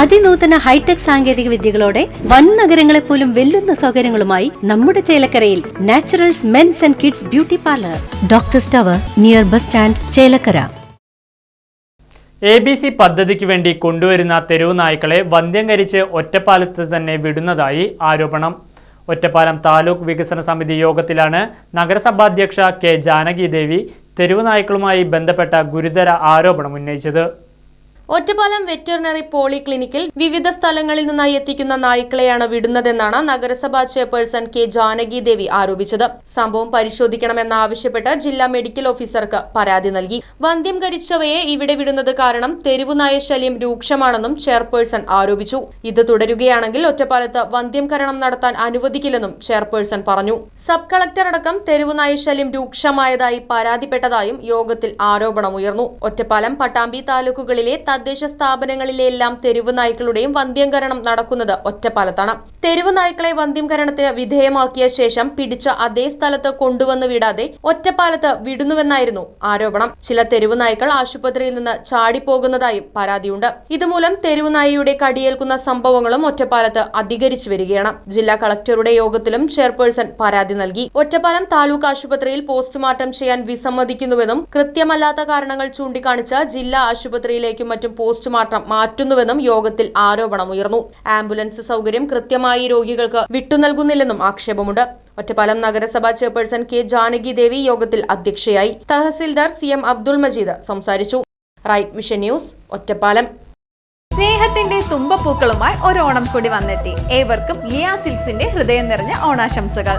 അതിനൂതന hi tech സാങ്കേതിക വിദ്യകളോടെ വൻ നഗരങ്ങളെ പോലും വെല്ലുന്ന സൗകര്യങ്ങളുമായി നമ്മുടെ ചേലക്കരയിൽ Naturals men's and kids beauty parlour. Doctor സ്റ്റവർ near bus stand Chelakkara. A B C പദ്ധതിക്ക് വേണ്ടി കൊണ്ടുവരുന്ന തെരുവ് നായ്ക്കളെ വന്ധ്യംകരിച്ച് ഒറ്റപ്പാലത്ത് തന്നെ വിടുന്നതായി ആരോപണം. ഒറ്റപ്പാലം താലൂക്ക് വികസന സമിതി യോഗത്തിലാണ് നഗരസഭാധ്യക്ഷ കെ ജാനകി ദേവി തെരുവ് നായ്ക്കളുമായി ബന്ധപ്പെട്ട ഗുരുതര ആരോപണം ഉന്നയിച്ചത്. ഒറ്റപ്പാലം വെറ്ററിനറി പോളിക്ലിനിക്കിൽ വിവിധ സ്ഥലങ്ങളിൽ നിന്നായി എത്തിക്കുന്ന നായ്ക്കളെയാണ് വിടുന്നതെന്നാണ് നഗരസഭാ ചെയർപേഴ്സൺ കെ ജാനകി ദേവി ആരോപിച്ചത്. സംഭവം പരിശോധിക്കണമെന്നാവശ്യപ്പെട്ട് ജില്ലാ മെഡിക്കൽ ഓഫീസർക്ക് പരാതി നൽകി. വന്ധ്യം കരിച്ചവയെ ഇവിടെ വിടുന്നത് കാരണം തെരുവുനായ ശല്യം രൂക്ഷമാണെന്നും ചെയർപേഴ്സൺ ആരോപിച്ചു. ഇത് തുടരുകയാണെങ്കിൽ ഒറ്റപ്പാലത്ത് വന്ധ്യം കരണം നടത്താൻ അനുവദിക്കില്ലെന്നും ചെയർപേഴ്സൺ പറഞ്ഞു. സബ് കളക്ടർ അടക്കം തെരുവുനായ ശല്യം രൂക്ഷമായതായി പരാതിപ്പെട്ടതായും യോഗത്തിൽ ആരോപണമുയർന്നു. ഒറ്റപ്പാലം പട്ടാമ്പി താലൂക്കുകളിലെ തദ്ദേശ സ്ഥാപനങ്ങളിലെല്ലാം തെരുവ് നായ്ക്കളുടെയും വന്ധ്യംകരണം നടക്കുന്നത് ഒറ്റപ്പാലത്താണ്. തെരുവ് നായ്ക്കളെ വന്ധ്യംകരണത്തിന് വിധേയമാക്കിയ ശേഷം പിടിച്ച അതേ സ്ഥലത്ത് കൊണ്ടുവന്ന് വിടാതെ ഒറ്റപ്പാലത്ത് വിടുന്നുവെന്നായിരുന്നു ആരോപണം. ചില തെരുവ് നായ്ക്കൾ ആശുപത്രിയിൽ നിന്ന് ചാടിപ്പോകുന്നതായും പരാതിയുണ്ട്. ഇതുമൂലം തെരുവ് നായയുടെ കടിയേൽക്കുന്ന സംഭവങ്ങളും ഒറ്റപ്പാലത്ത് അധികരിച്ചു വരികയാണ്. ജില്ലാ കളക്ടറുടെ യോഗത്തിലും ചെയർപേഴ്സൺ പരാതി നൽകി. ഒറ്റപ്പാലം താലൂക്ക് ആശുപത്രിയിൽ പോസ്റ്റ്മോർട്ടം ചെയ്യാൻ വിസമ്മതിക്കുന്നുവെന്നും കൃത്യമല്ലാത്ത കാരണങ്ങൾ ചൂണ്ടിക്കാണിച്ച ജില്ലാ ആശുപത്രിയിലേക്കും പോസ്റ്റ്മോർട്ടം മാറ്റുന്നുവെന്നും യോഗത്തിൽ ആരോപണമുയർന്നു ആംബുലൻസ് സൗകര്യം കൃത്യമായി രോഗികൾക്ക് വിട്ടുനൽകുന്നില്ലെന്നും ആക്ഷേപമുണ്ട്. ഒറ്റപ്പാലം നഗരസഭാ ചെയർപേഴ്സൺ കെ ജാനകി ദേവി യോഗത്തിൽ അധ്യക്ഷയായി. തഹസിൽദാർ സി എം അബ്ദുൾ മജീദ് സംസാരിച്ചു. Right mission news Ottapalam. സ്നേഹത്തിന്റെ തുമ്പപ്പൂക്കളുമായി ഒരു ഓണം കൂടി വന്നെത്തി. ഏവർക്കും ലിയാ സിൽസിന്റെ ഹൃദയം നിറഞ്ഞ ഓണാശംസകൾ.